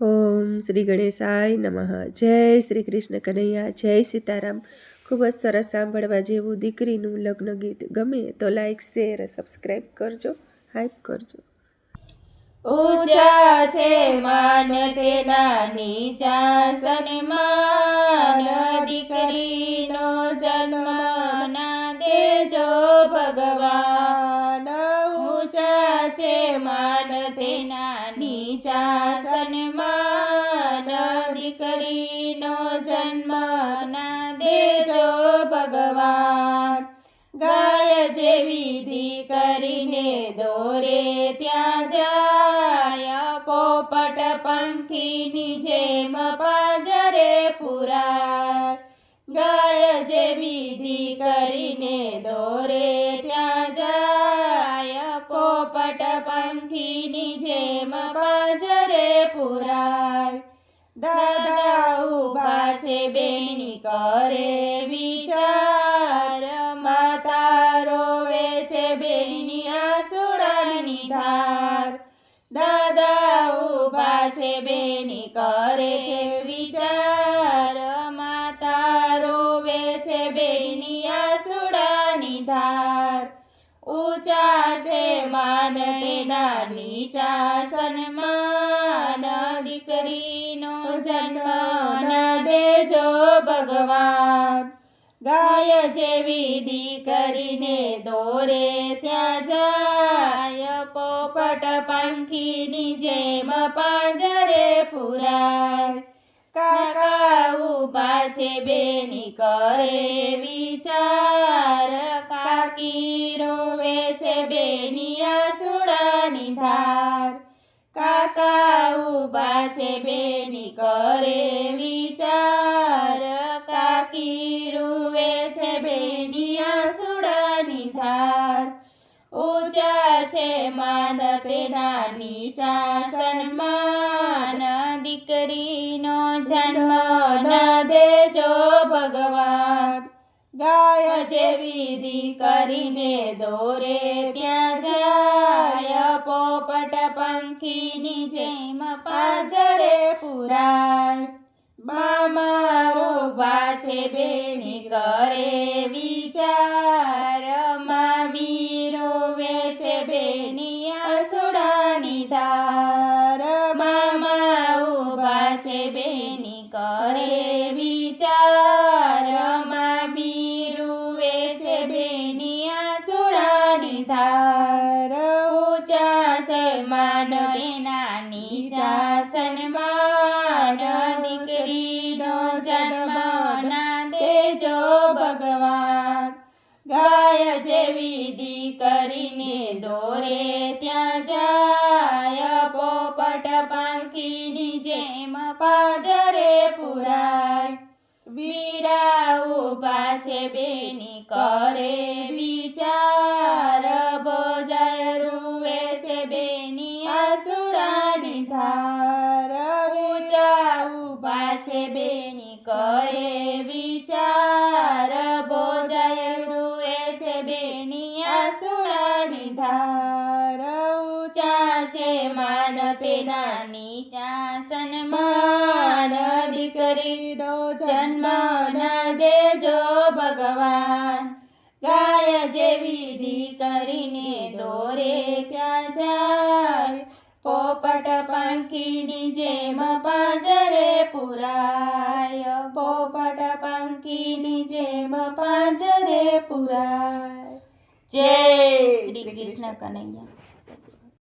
ઓમ શ્રી ગણેશાય નમઃ. જય શ્રી કૃષ્ણ કનૈયા, જય સીતારામ. ખૂબ જ સરસ સાંભળવા જેવું દીકરીનું લગ્ન ગીત ગમે તો લાઈક શેર સબસ્ક્રાઈબ કરજો હાઈપ કરજો. ઊંચા છે માન તેના નીચા સન્માન દીકરીનો જન્મ ના દેજો ભગવાન. ગાય જેવી દીકરીને દોરે, ત્યાં જાય પોપટ પંખીની જેમ પાજરે પુરા ગાય જેવી દીકરીને દોરે, ત્યાં જાય પોપટ પંખીની જેમ પાજરે પુરાય બેની કરે વિચાર માતા રોવે છે બેની આસુડાની ધાર. દાદા ઊભા છે બેની કરે છે વિચાર માતા રોવે છે બેની આસુડાની ધાર. ઊંચા છે માન તેના નીચા સન્માન, દીકરીનો જન્મ ગાય જેવી દીકરીને દોરે ત્યાં જાય. પોપટ પંખીની જેમ પાંજરે પુરાય. કાકા ઊભા છે, બેની કરે વિચાર. કાકી રોવે છે, બેની આસુડાની ધાર. કાકા ઊભા છે, બેની કરે ઊંચા છે માન તેના નીચા સન્માન. દીકરીનો જન્મ ના દેજો ભગવાન. ગાય જેવી દીકરીને દોરે ત્યાં જાય. પોપટ પંખીની જેમ પાજરે પુરાય. મામારો બા છે બેની કરે આસુડાની મામા ઊભા છે બેની કરે વિચાર મામી બીરુવે છે બેની આસુડાની ધાર. ઊંચા છે માન એના નીચા સન્માન દીકરીનો જન્મ ના દેજો ભગવાન. ગાય જેવી દીકરીને દોરે ત્યાં પાંખીની જેમ પાજરે પુરાય. વીરા ઊભા છે બેની કરે વિચાર. બોજાય રૂવે છે બેની આસુડાની ધાર. ઊંચા ઊભા છે બેની કરે વિચાર. બોજાય રૂવે છે બેની આસુડાની ધાર. માન તેના નીચા સન્માન દીકરીનો જન્મ ના દેજો ભગવાન ગાય જેવી દીકરીને દોરે ત્યાં જાય પોપટ પંખીની જેમ પાંજરે પુરાય પોપટ પંખીની જેમ પાંજરે પુરાય જય શ્રી કૃષ્ણ કનૈયા